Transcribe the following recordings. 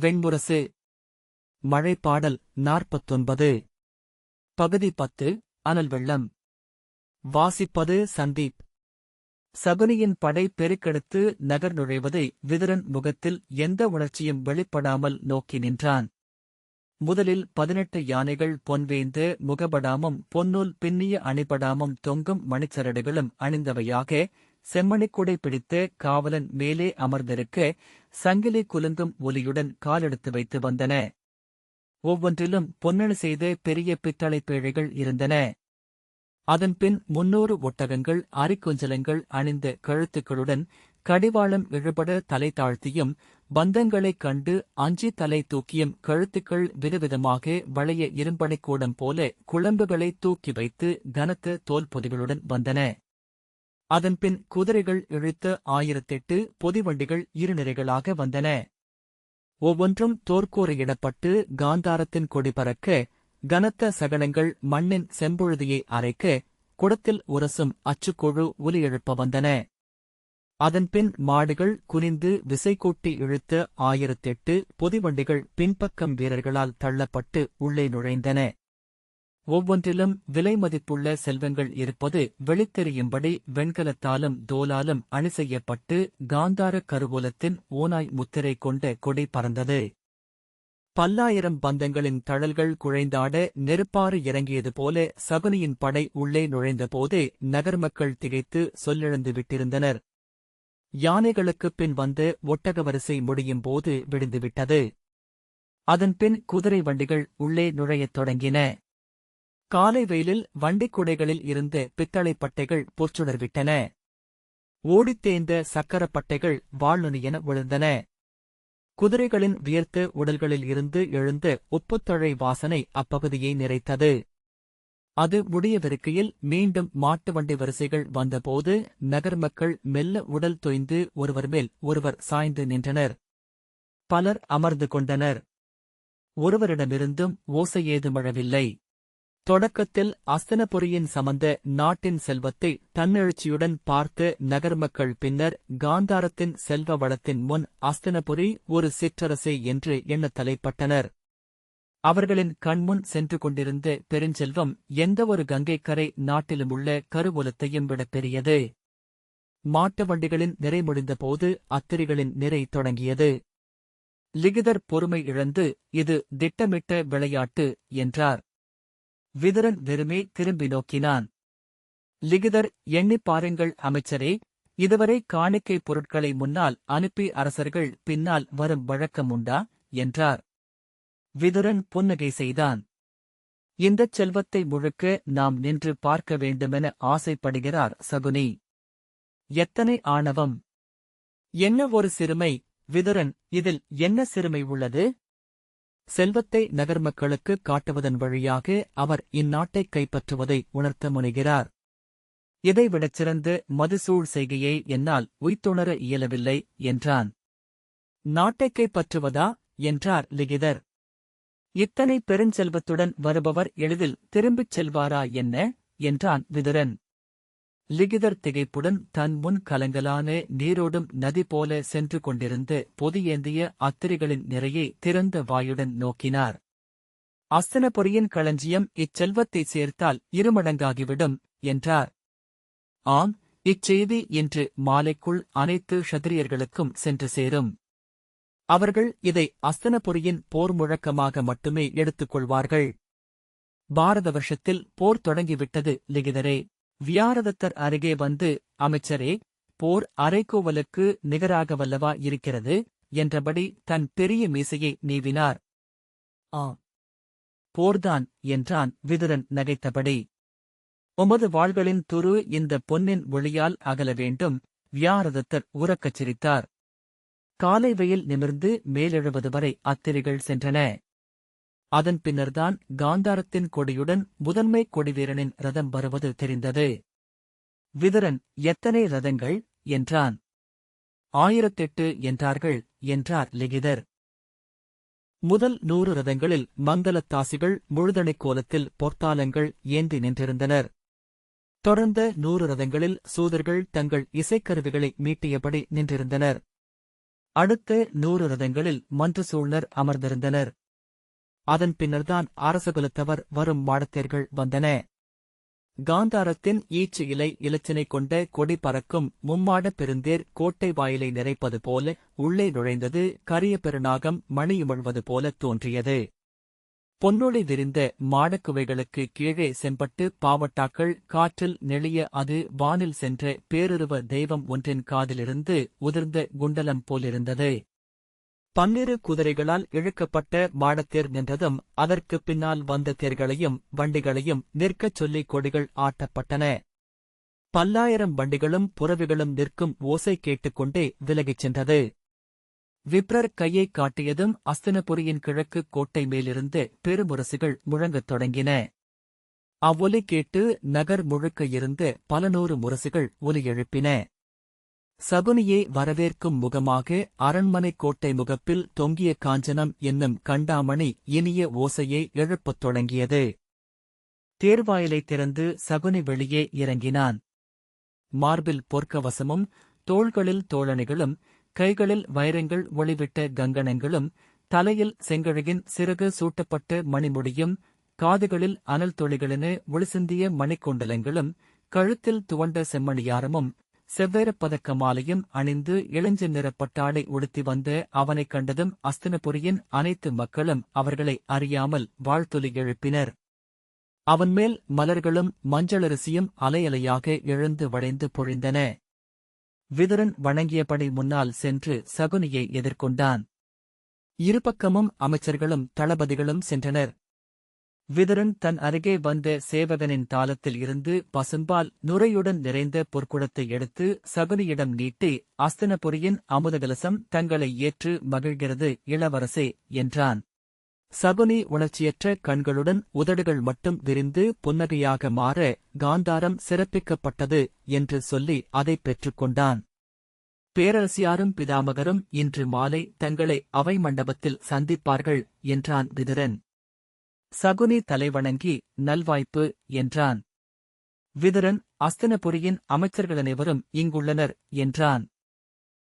வெண்புரசு மழைப்பாடல் நாற்பத்தொன்பது. பகுதி பத்து அனல் வெள்ளம். வாசிப்பது சந்தீப். சகுனியின் படை பெருக்கெடுத்து நகர் நுழைவதை விதுரன் முகத்தில் எந்த உணர்ச்சியும் வெளிப்படாமல் நோக்கி நின்றான். முதலில் பதினெட்டு யானைகள் பொன்வேந்து முகபடாமும் பொன்னூல் பின்னிய அணிபடாமும் தொங்கும் மணிச்சரடுகளும் அணிந்தவையாக செம்மணிக்குடை பிடித்து காவலன் மேலே அமர்ந்திருக்க சங்கிலி குலுங்கும் ஒலியுடன் காலெடுத்து வைத்து வந்தன. ஒவ்வொன்றிலும் பொன்னணு செய்த பெரிய பித்தளை பேழைகள் இருந்தன. அதன்பின் முன்னூறு ஒட்டகங்கள் அரிக்குஞ்சலங்கள் அணிந்த கழுத்துக்களுடன் கடிவாளம் இழுபட தலை தாழ்த்தியும் பந்தங்களைக் கண்டு அஞ்சி தலை தூக்கியும் கழுத்துக்கள் விதவிதமாக வளைய இரும்பணிக்கூடம் போல குழம்புகளை தூக்கி வைத்து கனத்த தோல் பொதிகளுடன் வந்தன. அதன்பின் குதிரைகள் இழுத்த ஆயிரத்தெட்டு பொதிவண்டிகள் இருநிறைகளாக வந்தன. ஒவ்வொன்றும் தோற்கூரையிடப்பட்டு காந்தாரத்தின் கொடி பறக்க கனத்த சகனங்கள் மண்ணின் செம்பொழுதியை அரைக்க குடத்தில் உரசும் அச்சுக்குழு ஒலி எழுப்ப வந்தன. அதன்பின் மாடுகள் குனிந்து விசைக்கூட்டி இழுத்த ஆயிரத்தெட்டு பொதிவண்டிகள் பின்பக்கம் வீரர்களால் தள்ளப்பட்டு உள்ளே நுழைந்தன. ஒவ்வொன்றிலும் விலை மதிப்புள்ள செல்வங்கள் இருப்பது வெளித்தெரியும்படி வெண்கலத்தாலும் தோலாலும் அணி செய்யப்பட்டு காந்தார கருவூலத்தின் ஓனாய் முத்திரை கொண்ட கொடி பறந்தது. பல்லாயிரம் பந்தங்களின் தழல்கள் குழைந்தாட நெருப்பாறு இறங்கியது போல சகுனியின் படை உள்ளே நுழைந்தபோதே நகர் மக்கள் திகைத்து சொல்லிழந்து விட்டிருந்தனர். யானைகளுக்குப் பின் வந்து ஒட்டக வரிசை முடியும் போது விடிந்துவிட்டது அதன்பின் குதிரை வண்டிகள் உள்ளே நுழையத் தொடங்கின. காலை வெயிலில் வண்டிக் குடைகளில் இருந்து பித்தளைப் பட்டைகள் பொற்சுடர்விட்டன ஓடித்தேய்ந்த சக்கரப் பட்டைகள் வாழ்நுனியென விழுந்தன. குதிரைகளின் வியர்த்த உடல்களில் இருந்து எழுந்த உப்புத்தழை வாசனை அப்பகுதியை நிறைத்தது. அது முடியவிருக்கையில் மீண்டும் மாட்டு வண்டி வரிசைகள் வந்தபோது நகர் மக்கள் மெல்ல உடல் தொய்ந்து ஒருவர் மேல் ஒருவர் சாய்ந்து நின்றனர். பலர் அமர்ந்து கொண்டனர். ஒருவரிடமிருந்தும் ஓசை ஏதுமழவில்லை தொடக்கத்தில் அஸ்தனபுரியின் சமந்த நாட்டின் செல்வத்தை தன்னெழுச்சியுடன் பார்த்து நகர்மக்கள் பின்னர் காந்தாரத்தின் செல்வ வளத்தின் முன் அஸ்தனபுரி ஒரு சிற்றரசே என்று எண்ணத் தலைப்பட்டனர். அவர்களின் கண்முன் சென்று கொண்டிருந்த பெருஞ்செல்வம் எந்தவொரு கங்கைக்கரை நாட்டிலுமுள்ள கருவூலத்தையும் விட பெரியது. மாட்டு வண்டிகளின் நிறை முடிந்தபோது அத்திரிகளின் நிறை தொடங்கியது. லிகிதர் பொறுமை இழந்து இது திட்டமிட்ட விளையாட்டு என்றார். விதுரன் வெறுமே திரும்பி நோக்கினான். லிகிதர் எண்ணிப் பாருங்கள் அமைச்சரே இதுவரை காணிக்கை பொருட்களை முன்னால் அனுப்பி அரசர்கள் பின்னால் வரும் வழக்கம் உண்டா? என்றார். விதுரன் புன்னகை செய்தான். இந்தச் செல்வத்தை முழுக்க நாம் நின்று பார்க்க வேண்டுமென ஆசைப்படுகிறார் சகுனி. எத்தனை ஆணவம்! என்ன ஒரு சிறுமை! விதுரன் இதில் என்ன சிறுமை உள்ளது? செல்வத்தை நகர் மக்களுக்கு காட்டுவதன் வழியாக அவர் இந்நாட்டைக் கைப்பற்றுவதை உணர்த்த முனைகிறார். இதைவிடச் சிறந்த மதுசூழ் செய்கையை என்னால் உய்த்துணர இயலவில்லை என்றான். நாட்டைக் கைப்பற்றுவதா? என்றார் லிகிதர். இத்தனை பெருஞ்செல்வத்துடன் வருபவர் எளிதில் திரும்பிச் செல்வாரா என்ன? என்றான் விதுரன். லிகிதர் திகைப்புடன் தன் முன் கலங்கலான நீரோடும் நதி போல சென்று கொண்டிருந்த ஏந்திய அத்திரிகளின் நிறையை திறந்த வாயுடன் நோக்கினார். அஸ்தனபுரியின் களஞ்சியம் இச்செல்வத்தைச் சேர்த்தால் இருமடங்காகிவிடும் என்றார். ஆம் இச்செய்தி இன்று மாலைக்குள் அனைத்து ஷத்திரியர்களுக்கும் சென்று சேரும். அவர்கள் இதை அஸ்தனபுரியின் போர் முழக்கமாக மட்டுமே எடுத்துக் கொள்வார்கள் பாரத வருஷத்தில் போர் தொடங்கிவிட்டது லிகிதரே. வியாரதத்தர் அருகே வந்து அமைச்சரே போர் அரைக்கோவலுக்கு நிகராகவல்லவா இருக்கிறது என்றபடி தன் பெரிய மீசையை நீவினார். ஆ போர்தான் என்றான் விதுரன் நகைத்தபடி. உமது வாள்களின் துரு இந்த பொன்னின் ஒளியால் அகல வேண்டும் வியாரதத்தர் உறக்கச் சிரித்தார். காலை வெயில் நிமிர்ந்து மேலெழுவது வரை அத்திரிகள் சென்றன. அதன் பின்னர்தான் காந்தாரத்தின் கொடியுடன் முதன்மை கொடிவீரனின் ரதம் வருவது தெரிந்தது. விதரன் எத்தனை ரதங்கள்? என்றான். ஆயிரத்தெட்டு என்றார்கள் என்றார் லிகிதர். முதல் நூறு ரதங்களில் மங்கலத்தாசிகள் முழுதணைக் கோலத்தில் பொற்தாளங்கள் ஏந்தி நின்றிருந்தனர். தொடர்ந்த நூறு ரதங்களில் சூதர்கள் தங்கள் இசைக்கருவிகளை மீட்டியபடி நின்றிருந்தனர். அடுத்த நூறு ரதங்களில் மன்றசூழ்னர் அமர்ந்திருந்தனர். அதன் பின்னர்தான் அரசகுலத்தவர் வரும் மாடத்தேர்கள் வந்தன. காந்தாரத்தின் ஈச்சு இலை இலச்சினை கொண்ட கொடி பறக்கும் மும்மாடப் பெருந்தேர் கோட்டை வாயிலை நிறைப்பது போல உள்ளே நுழைந்தது கரிய பெருநாகம் மணியுமிழ்வது போல தோன்றியது. பொன்னொழி விரிந்த மாடக்குவைகளுக்கு கீழே செம்பட்டு பாவட்டாக்கள் காற்றில் நெளிய அது வானில் சென்ற பேருருவ தெய்வம் ஒன்றின் காதிலிருந்து உதிர்ந்த குண்டலம் போலிருந்தது. பன்னிரு குதிரைகளால் இழுக்கப்பட்ட மாடத்தேர் நின்றதும் அதற்குப் பின்னால் வந்த தேர்களையும் வண்டிகளையும் நிற்கச் சொல்லி கொடிகள் ஆட்டப்பட்டன. பல்லாயிரம் வண்டிகளும் புறவிகளும் நிற்கும் ஓசை கேட்டுக்கொண்டே விலகிச் சென்றது. விப்ரர் கையைக் காட்டியதும் அஸ்தினபுரியின் கிழக்கு கோட்டை மேலிருந்து பெருமுரசுகள் முழங்கத் தொடங்கின. அவ்வொலி கேட்டு நகர் முழுக்க இருந்து பல நூறு முரசுகள் ஒலி எழுப்பின. சகுனியை வரவேற்கும் முகமாக அரண்மனை கோட்டை முகப்பில் தொங்கிய காஞ்சனம் என்னும் கண்டாமணி இனிய ஓசையை எழுப்பத் தொடங்கியது. தேர்வாயிலைத் திறந்து சகுனி வெளியே இறங்கினான். மார்பில் பொற்கவசமும் தோள்களில் தோழணிகளும் கைகளில் வைரங்கள் ஒளிவிட்ட கங்கணங்களும் தலையில் செங்கழகின் சிறகு சூட்டப்பட்ட மணிமுடியும் காதுகளில் அனல் தொழிகளென ஒளிசிந்திய மணிக்குண்டலங்களும் கழுத்தில் துவண்ட செம்மணியாரமும் செவ்வேறப் பதக்க மாலையும் அணிந்து இளஞ்ச நிற பட்டாடை உடுத்தி வந்த அவனைக் கண்டதும் அஸ்தினபுரியின் அனைத்து மக்களும் அவர்களை அறியாமல் வாழ்த்துலி எழுப்பினர். அவன் மேல் மலர்களும் மஞ்சளரிசியும் அலையலையாக எழுந்து வளைந்து பொழிந்தன. விதுரன் வணங்கியபடி முன்னால் சென்று சகுனியை எதிர்கொண்டான். இருபக்கமும் அமைச்சர்களும் தளபதிகளும் சென்றனர். விதுரன் தன் அருகே வந்த சேவகனின் தாளத்தில் இருந்து பசும்பால் நுரையுடன் நிறைந்த பொற்குடத்தை எடுத்து சகுனியிடம் நீட்டி அஸ்தனபுரியின் அமுதகலசம் தங்களை ஏற்று மகிழ்கிறது இளவரசே என்றான். சகுனி உணர்ச்சியற்ற கண்களுடன் உதடுகள் மட்டும் விரிந்து புன்னகையாக மாற காந்தாரம் சிறப்பிக்கப்பட்டது என்று சொல்லி அதைப் பெற்றுக்கொண்டான் பேரரசியாரும் பிதாமகரும் இன்று மாலை தங்களை அவை மண்டபத்தில் சந்திப்பார்கள் என்றான் விதுரன். சகுனி தலைவணங்கி நல்வாய்ப்பு என்றான். விதுரன் அஸ்தனபுரியின் அமைச்சர்கள் அனைவரும் இங்குள்ளனர் என்றான்.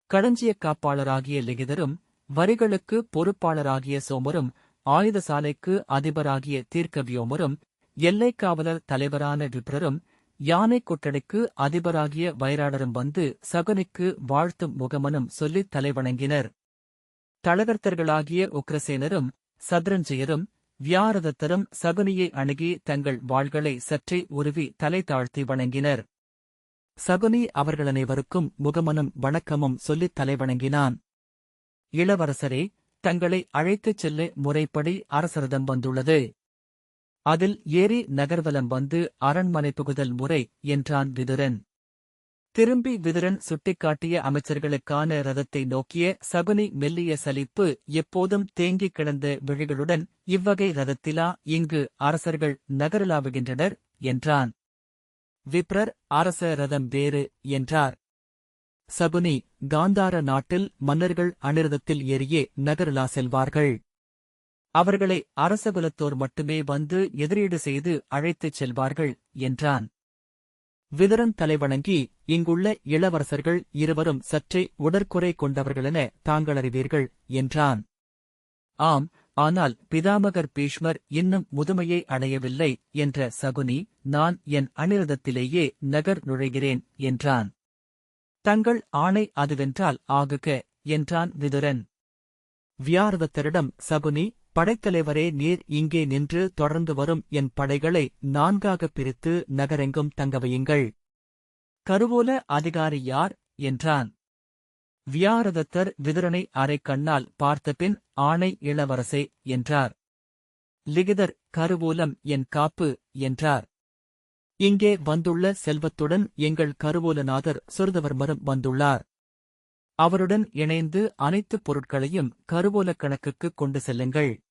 களஞ்சிய காப்பாளராகிய லிகிதரும் வரிகளுக்கு பொறுப்பாளராகிய சோமரும் ஆயுதசாலைக்கு அதிபராகிய தீர்க்கவியோமரும் எல்லைக் காவலர் தலைவரான விப்ரரும் யானை கொட்டடைக்கு அதிபராகிய வைராடரும் வந்து சகுனிக்கு வாழ்த்தும் முகமனும் சொல்லித் தலைவணங்கினர். தளகர்த்தர்களாகிய உக்ரசேனரும் சத்ரஞ்சயரும் வியாரதத்தரும் சகுனியை அணுகி தங்கள் வாள்களை சற்றே உருவி தலை தாழ்த்தி வணங்கினர். சகுனி அவர்கள் அனைவருக்கும் முகமனும் வணக்கமும் சொல்லித் தலைவணங்கினான் இளவரசரே தங்களை அழைத்துச் செல்ல முறைப்படி அரசரதம் வந்துள்ளது. அதில் ஏறி நகர்வலம் வந்து அரண்மனை புகுதல் முறை என்றான் விதுரன். திரும்பி விதுரன் சுட்டிக்காட்டிய அமைச்சர்களுக்கான ரதத்தை நோக்கிய சகுனி மெல்லிய சலிப்பு எப்போதும் தேங்கிக் கிடந்த விழிகளுடன் இவ்வகை ரதத்திலா இங்கு அரசர்கள் நகரலாவுகின்றனர் என்றான். விப்ரர் அரச ரதம் வேறு என்றார். சகுனி காந்தார நாட்டில் மன்னர்கள் அனிரதத்தில் ஏறியே நகரலா செல்வார்கள். அவர்களை அரசகுலத்தோர் மட்டுமே வந்து எதிரீடு செய்து அழைத்துச் செல்வார்கள் என்றான். விதரன் தலைவணங்கி இங்குள்ள இளவரசர்கள் இருவரும் சற்றே உடற்குறை கொண்டவர்களென தாங்கள் அறிவீர்கள் என்றான். ஆம் ஆனால் பிதாமகர் பீஷ்மர் இன்னும் முதுமையை அடையவில்லை என்ற சகுனி நான் என் அனிரதத்திலேயே நகர் நுழைகிறேன் என்றான். தங்கள் ஆணை அதுவென்றால் ஆகுக என்றான் விதுரன். வியாரதத்தரிடம் சகுனி படைத்தலைவரே நீர் இங்கே நின்று தொடர்ந்து வரும் என் படைகளை நான்காகப் பிரித்து நகரெங்கும் தங்கவையுங்கள் கருவூல அதிகாரி யார்? என்றான். வியாரதத்தர் விதுரனை அரைக்கண்ணால் பார்த்தபின் ஆணை இளவரசே என்றார். லிகிதர் கருவூலம் என் காப்பு என்றார். இங்கே வந்துள்ள செல்வத்துடன் எங்கள் கருவூலநாதர் சுருதவர்மரும் வந்துள்ளார். அவருடன் இணைந்து அனைத்து பொருட்களையும் கருவூலக் கணக்குக்கு கொண்டு செல்லுங்கள்.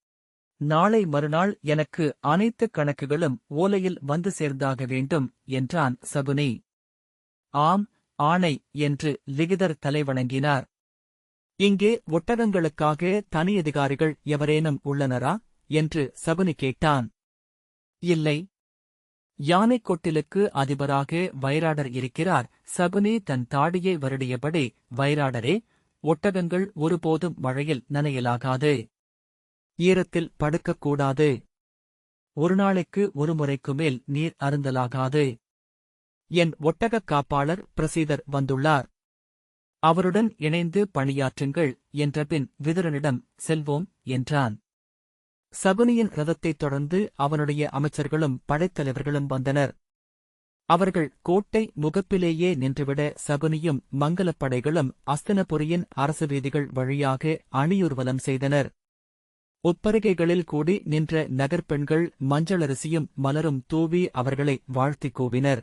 நாளை மறுநாள் எனக்கு அனைத்து கணக்குகளும் ஓலையில் வந்து சேர்ந்தாக வேண்டும் என்றான் சகுனி. ஆம் ஆணை என்று லிகிதர் தலைவணங்கினார். இங்கே ஒட்டகங்களுக்காக தனி அதிகாரிகள் எவரேனும் உள்ளனரா? என்று சகுனி கேட்டான். இல்லை. யானைக் கொட்டிலுக்கு அதிபராக வைராடர் இருக்கிறார். சகுனி தன் தாடியை வருடியபடி வைராடரே ஒட்டகங்கள் ஒருபோதும் மழையில் நனையலாகாது. ஈரத்தில் படுக்கக்கூடாது. ஒரு நாளைக்கு ஒரு முறைக்கு மேல் நீர் அருந்தலாகாது. என் ஒட்டகக் காப்பாளர் பிரசீதர் வந்துள்ளார். அவருடன் இணைந்து பணியாற்றுங்கள் என்றபின் விதுரனிடம் செல்வோம் என்றான். சகுனியின் ரதத்தைத் தொடர்ந்து அவனுடைய அமைச்சர்களும் படைத்தலைவர்களும் வந்தனர். அவர்கள் கோட்டை முகப்பிலேயே நின்றுவிட சகுனியும் மங்களப்படைகளும் அஸ்தனபுரியின் அரசு வீதிகள் வழியாக அணியூர்வலம் செய்தனர். உட்பருகைகளில் கூடி நின்ற நகர்ப்பெண்கள் மஞ்சளரிசியும் மலரும் தூவி அவர்களை வாழ்த்திக் கூவினர்.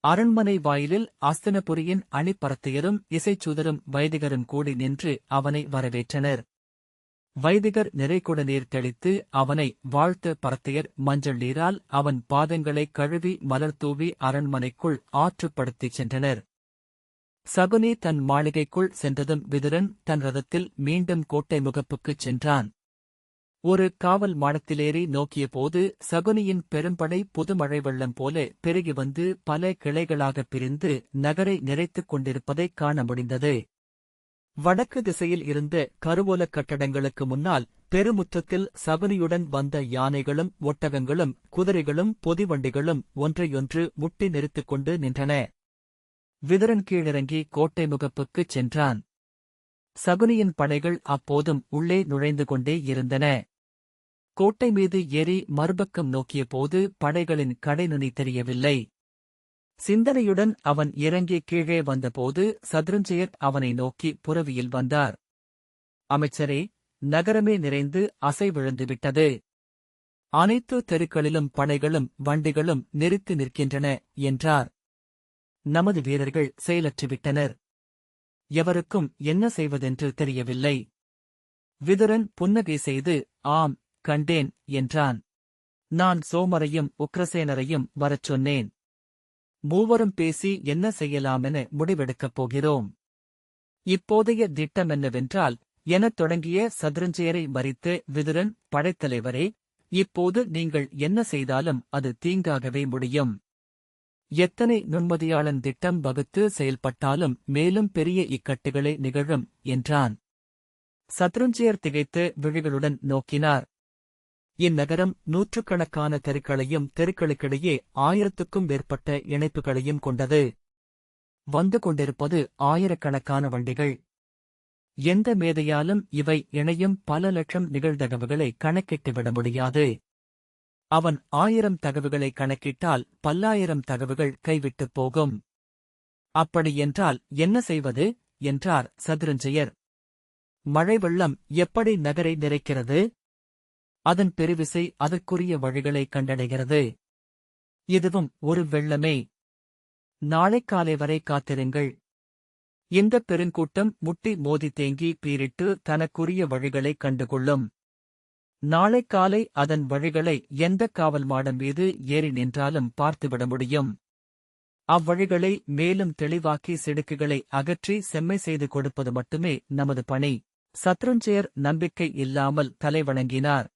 அரண்மனை வாயிலில் அஸ்தனபுரியின் அணிப்பரத்தையரும் இசைச்சூதரும் வைதிகரும் கூடி நின்று அவனை வரவேற்றனர். வைதிகர் நிறைகுட நீர் தெளித்து அவனை வாழ்த்த பரத்தையர் மஞ்சள் நீரால் அவன் பாதங்களைக் கழுவி மலர் தூவி அரண்மனைக்குள் ஆற்றுப்படுத்திச் சென்றனர். சகுனி தன் மாளிகைக்குள் சென்றதும் விதுரன் தன் ரதத்தில் மீண்டும் கோட்டை முகப்புக்குச் சென்றான். ஒரு காவல் மாடத்திலேறி நோக்கியபோது சகுனியின் பெரும்படை புதுமழை வெள்ளம் போல பெருகி வந்து பல கிளைகளாகப் பிரிந்து நகரை நிறைத்துக் கொண்டிருப்பதைக் காண முடிந்தது. வடக்கு திசையில் இருந்த கருவோலக் கட்டடங்களுக்கு முன்னால் பெருமுற்றத்தில் சகுனியுடன் வந்த யானைகளும் ஒட்டகங்களும் குதிரைகளும் பொதிவண்டிகளும் ஒன்றையொன்று முட்டி நிறுத்திக் கொண்டு நின்றன. விதரன் கீழிறங்கி கோட்டை முகப்புக்குச் சென்றான். சகுனியின் படைகள் அப்போதும் உள்ளே நுழைந்து கொண்டே இருந்தன. கோட்டை மீது ஏறி மறுபக்கம் நோக்கியபோது படைகளின் கடைநுனி தெரியவில்லை. சிந்தனையுடன் அவன் இறங்கி கீழே வந்தபோது சத்ருஞ்சயர் அவனை நோக்கி புறவியில் வந்தார். அமைச்சரே நகரமே நிறைந்து அசைவிழந்துவிட்டது அனைத்து தெருக்களிலும் படைகளும் வண்டிகளும் நிறுத்தி நிற்கின்றன என்றார். நமது வீரர்கள் செயலற்றுவிட்டனர் எவருக்கும் என்ன செய்வதென்று தெரியவில்லை. விதுரன் புன்னகை செய்து ஆம் கண்டேன் என்றான். நான் சோமரையும் உக்ரசேனரையும் வரச் சொன்னேன். மூவரும் பேசி என்ன செய்யலாமென முடிவெடுக்கப் போகிறோம். இப்போதைய திட்டம் என்னவென்றால் எனத் தொடங்கிய சதுரஞ்சேரை மறித்து விதுரன் படைத்தலைவரே இப்போது நீங்கள் என்ன செய்தாலும் அது தீங்காகவே முடியும். எத்தனை நுண்மதியாளன் திட்டம் வகுத்து செயல்பட்டாலும் மேலும் பெரிய இக்கட்டுகளே நிகழும் என்றான். சத்ருஞ்சயர் திகைத்து விழிகளுடன் நோக்கினார். இந்நகரம் நூற்றுக்கணக்கான தெருக்களையும் தெருக்களுக்கிடையே ஆயிரத்துக்கும் மேற்பட்ட இணைப்புகளையும் கொண்டது. வந்து கொண்டிருப்பது ஆயிரக்கணக்கான வண்டிகள். எந்த மேதையாலும் இவை இணையும் பல லட்சம் நிகழ்தகவுகளை கணக்கிட்டுவிட முடியாது. அவன் ஆயிரம் தகவுகளை கணக்கிட்டால் பல்லாயிரம் தகவுகள் கைவிட்டுப் போகும். அப்படியென்றால் என்ன செய்வது? என்றார் சதுரஞ்சயர். மழை வெள்ளம் எப்படி நகரை நிறைக்கிறது? அதன் பெருவிசை அதற்குரிய வழிகளை கண்டடைகிறது. இதுவும் ஒரு வெள்ளமே. நாளை காலை வரை காத்திருங்கள். இந்த பெருங்கூட்டம் முட்டி மோதி தேங்கி பீரிட்டு தனக்குரிய வழிகளை கண்டுகொள்ளும். நாளை காலை அதன் வழிகளை எந்த காவல் மாடம் மீது ஏறி நின்றாலும் பார்த்துவிட முடியும். அவ்வழிகளை மேலும் தெளிவாக்கி சிடுக்குகளை அகற்றி செம்மை செய்து கொடுப்பது மட்டுமே நமது பணி. சத்ருஞ்சயர் நம்பிக்கை இல்லாமல் தலைவணங்கினார்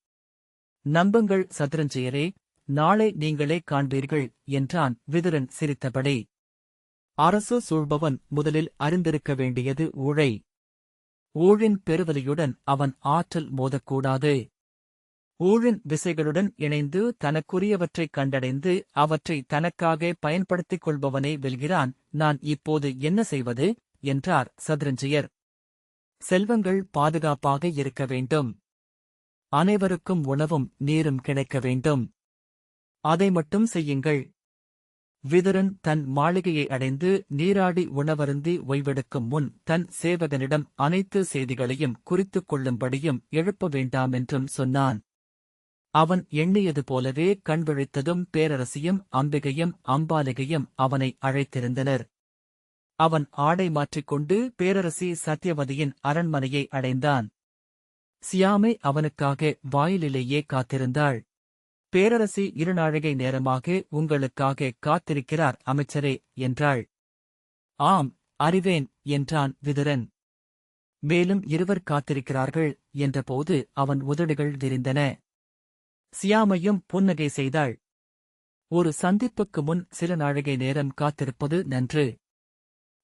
நம்புங்கள் சதுரஞ்சயரே நாளை நீங்களே காண்பீர்கள் என்றான் விதுரன் சிரித்தபடி. அரசு சூழ்பவன் முதலில் அறிந்திருக்க வேண்டியது ஊழை. ஊழின் பெருவலியுடன் அவன் ஆற்றல் மோதக்கூடாது. ஊழின் விசைகளுடன் இணைந்து தனக்குரியவற்றைக் கண்டடைந்து அவற்றை தனக்காக பயன்படுத்திக் கொள்பவனே வெல்கிறான் நான் இப்போது என்ன செய்வது? என்றார் சத்ரஞ்சியர். செல்வங்கள் பாதுகாப்பாக இருக்க வேண்டும். அனைவருக்கும் உணவும் நீரும் கிடைக்க வேண்டும். அதை மட்டும் செய்யுங்கள். விதுரன் தன் மாளிகையை அடைந்து நீராடி உணவருந்தி ஓய்வெடுக்கும் முன் தன் சேவகனிடம் அனைத்து செய்திகளையும் குறித்துக் கொள்ளும்படியும் எழுப்ப வேண்டாமென்றும் சொன்னான். அவன் எண்ணியது போலவே கண்விழித்ததும் பேரரசியும் அம்பிகையும் அம்பாலிகையும் அவனை அழைத்திருந்தனர். அவன் ஆடை மாற்றிக்கொண்டு பேரரசி சத்யவதியின் அரண்மனையை அடைந்தான். சியாமை அவனுக்காக வாயிலிலேயே காத்திருந்தாள். பேரரசி இருநாழிகை நேரமாக உங்களுக்காக காத்திருக்கிறார் அமைச்சரே என்றாள். ஆம் அறிவேன் என்றான் விதுரன். மேலும் இருவர் காத்திருக்கிறார்கள் என்றபோது அவன் உதடுகள் விரிந்தன. சியாமையும் புன்னகை செய்தாள். ஒரு சந்திப்புக்கு முன் சில நாழிகை நேரம் காத்திருப்பது நன்று.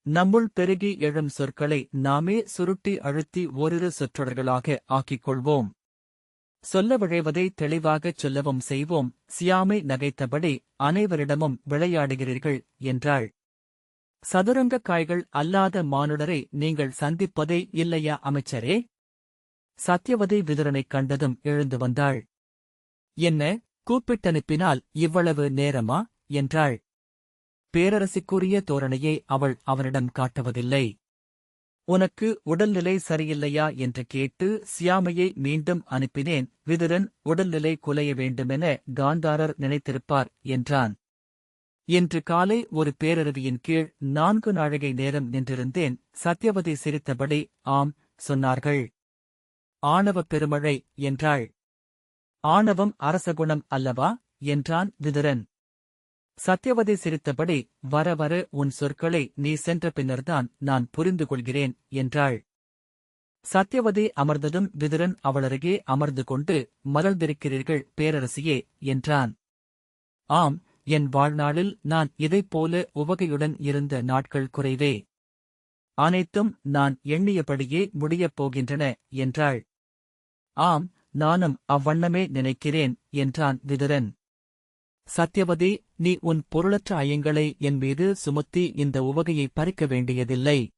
நம்முள் பெருகி எழும் சொற்களை நாமே சுருட்டி அழுத்தி ஓரிரு சொற்றொடர்களாக ஆக்கிக் கொள்வோம் சொல்ல விழைவதை தெளிவாகச் சொல்லவும் செய்வோம். சியாமை நகைத்தபடி அனைவரிடமும் விளையாடுகிறீர்கள் என்றாள். சதுரங்க காய்கள் அல்லாத மானுடரை நீங்கள் சந்திப்பதே இல்லையா அமைச்சரே? சத்யவதி விதுரனைக் கண்டதும் எழுந்து வந்தாள். என்ன கூப்பிட்டனுப்பினால் இவ்வளவு நேரமா? என்றாள். பேரரசிக்குரிய தோரணையை அவள் அவனிடம் காட்டுவதில்லை. உனக்கு உடல்நிலை சரியில்லையா என்று கேட்டு சியாமையை மீண்டும் அனுப்பினேன். விதுரன் உடல்நிலை குலைய வேண்டுமென காந்தாரர் நினைத்திருப்பார் என்றான். இன்று காலை ஒரு பேரருவியின் கீழ் நான்கு நாழிகை நேரம் நின்றிருந்தேன். சத்யவதி சிரித்தபடி ஆம் சொன்னார்கள். ஆணவப் பெருமழை என்றாள். ஆணவம் அரசகுணம் அல்லவா? என்றான் விதுரன். சத்யவதி சிரித்தபடி வர வர உன் சொற்களை நீ சென்ற பின்னர்தான் நான் புரிந்து கொள்கிறேன் என்றாள். சத்தியவதி அமர்ந்ததும் விதுரன் அவளருகே அமர்ந்து கொண்டு மலர்ந்திருக்கிறீர்கள் பேரரசியே என்றான். ஆம் என் வாழ்நாளில் நான் இதைப்போல உவகையுடன் இருந்த நாட்கள் குறைவே. அனைத்தும் நான் எண்ணியபடியே முடியப் போகின்றன என்றாள். ஆம் நானும் அவ்வண்ணமே நினைக்கிறேன் என்றான் விதுரன். சத்யவதி நீ உன் பொருளற்ற ஐயங்களை என் மீது சுமத்தி இந்த உவகையை பறிக்க வேண்டியதில்லை.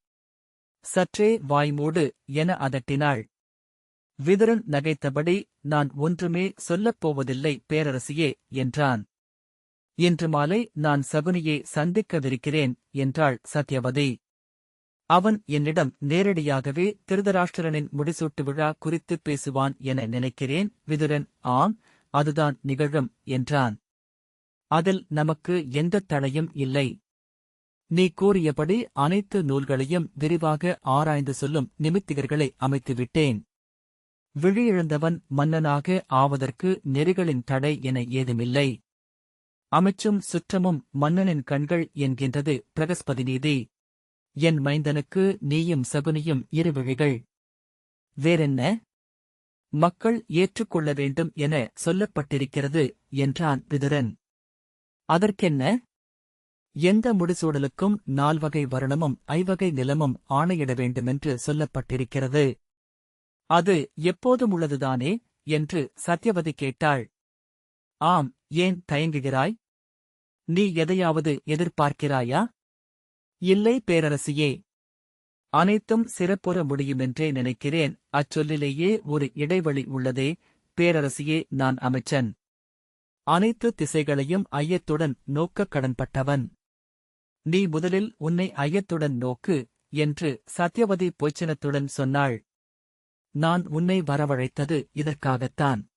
சற்றே வாய்மூடு என அதட்டினாள். விதுரன் நகைத்தபடி நான் ஒன்றுமே சொல்லப் போவதில்லை பேரரசியே என்றான். இன்று மாலை நான் சகுனியை சந்திக்கவிருக்கிறேன் என்றாள் சத்யவதி அவன் என்னிடம் நேரடியாகவே திருதராஷ்டிரனின் முடிசூட்டு விழா குறித்துப் பேசுவான் என நினைக்கிறேன் விதுரன் ஆம் அதுதான் நிகழும் என்றான். அதில் நமக்கு எந்தத் தடையும் இல்லை. நீ கூறியபடி அனைத்து நூல்களையும் விரிவாக ஆராய்ந்து சொல்லும் நிமித்திகர்களை அமைத்துவிட்டேன். விழியிழந்தவன் மன்னனாக ஆவதற்கு நெறிகளின் தடை என ஏதுமில்லை. அமைச்சும் சுற்றமும் மன்னனின் கண்கள் என்கின்றது பிரகஸ்பதி நீதி என் மைந்தனுக்கு நீயும் சகுனியும் இருவிழிகள் வேறென்ன? மக்கள் ஏற்றுக்கொள்ள வேண்டும் என சொல்லப்பட்டிருக்கிறது என்றான் விதுரன். அதற்கென்ன? எந்த முடிசூடலுக்கும் நால்வகை வருணமும் ஐவகை நிலமும் ஆணையிட வேண்டுமென்று சொல்லப்பட்டிருக்கிறது. அது எப்போதும் உள்ளதுதானே? என்று சத்யவதி கேட்டாள். ஆம் ஏன் தயங்குகிறாய்? நீ எதையாவது எதிர்பார்க்கிறாயா? இல்லை பேரரசியே. அனைத்தும் சிறப்புற முடியுமென்றே நினைக்கிறேன். அச்சொல்லிலேயே ஒரு இடைவெளி உள்ளதே. பேரரசியே நான் அமைச்சன். அனைத்து திசைகளையும் ஐயத்துடன் நோக்கக் கடன்பட்டவன். நீ முதலில் உன்னை ஐயத்துடன் நோக்கு என்று சத்யவதி பொய்ச்சனத்துடன் சொன்னாள். நான் உன்னை வரவழைத்தது இதற்காகத்தான்.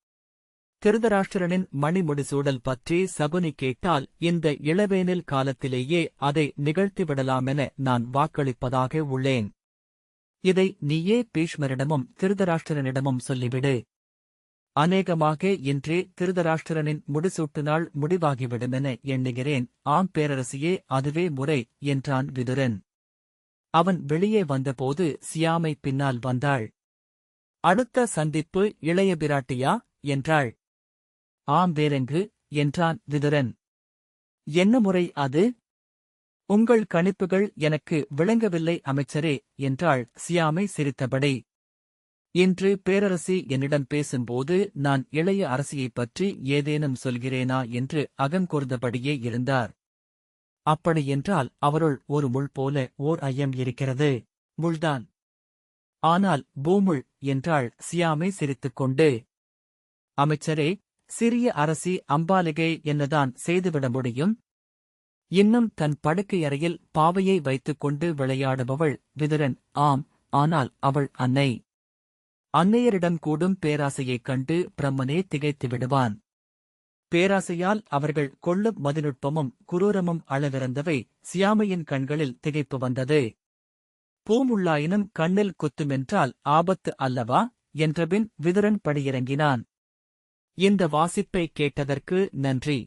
திருதராஷ்டிரனின் மணிமுடிசூடல் பற்றி சகுனி கேட்டால் இந்த இளவேனில் காலத்திலேயே அதை நிகழ்த்திவிடலாமென நான் வாக்களிப்பதாக உள்ளேன். இதை நீயே பீஷ்மரிடமும் திருதராஷ்டிரனிடமும் சொல்லிவிடு. அநேகமாக இன்றே திருதராஷ்டிரனின் முடிசூட்டு நாள் முடிவாகிவிடுமென எண்ணுகிறேன். ஆம் பேரரசியே அதுவே முறை என்றான் விதுரன். அவன் வெளியே வந்தபோது சியாமை பின்னால் வந்தாள். அடுத்த சந்திப்பு இளைய பிராட்டியா? என்றாள். ஆம் வேறெங்கு? என்றான் விதுரன். என்ன முறை அது? உங்கள் கணிப்புகள் எனக்கு விளங்கவில்லை அமைச்சரே என்றாள் சியாமை சிரித்தபடி. இன்று பேரரசி என்னிடம் பேசும்போது நான் இளைய அரசியைப் பற்றி ஏதேனும் சொல்கிறேனா? என்று அகங்கூர்ந்தபடியே இருந்தார். அப்படியென்றால் அவருள் ஒரு முள் போல ஓர் ஐயம் இருக்கிறது முள்தான். ஆனால் பூமுள் என்றாள் சியாமை சிரித்துக்கொண்டு அமைச்சரே சிறிய அரசி அம்பாலிகை என்னதான் செய்துவிட முடியும்? இன்னும் தன் படுக்கையறையில் பாவையை வைத்துக் கொண்டு விளையாடுபவள் விதுரன். ஆம் ஆனால் அவள் அன்னை. அன்னையரிடம் கூடும் பேராசையைக் கண்டு பிரம்மனே திகைத்து விடுவான். பேராசையால் அவர்கள் கொள்ளும் மதிநுட்பமும் குரூரமும் அளவிறந்தவை சியாமையின் கண்களில் திகைப்பு வந்தது. பூமுள்ளாயினும் கண்ணில் குத்துமென்றால் ஆபத்து அல்லவா? என்றபின் விதுரன் படியிறங்கினான். இந்த வாசிப்பை கேட்டதற்கு நன்றி.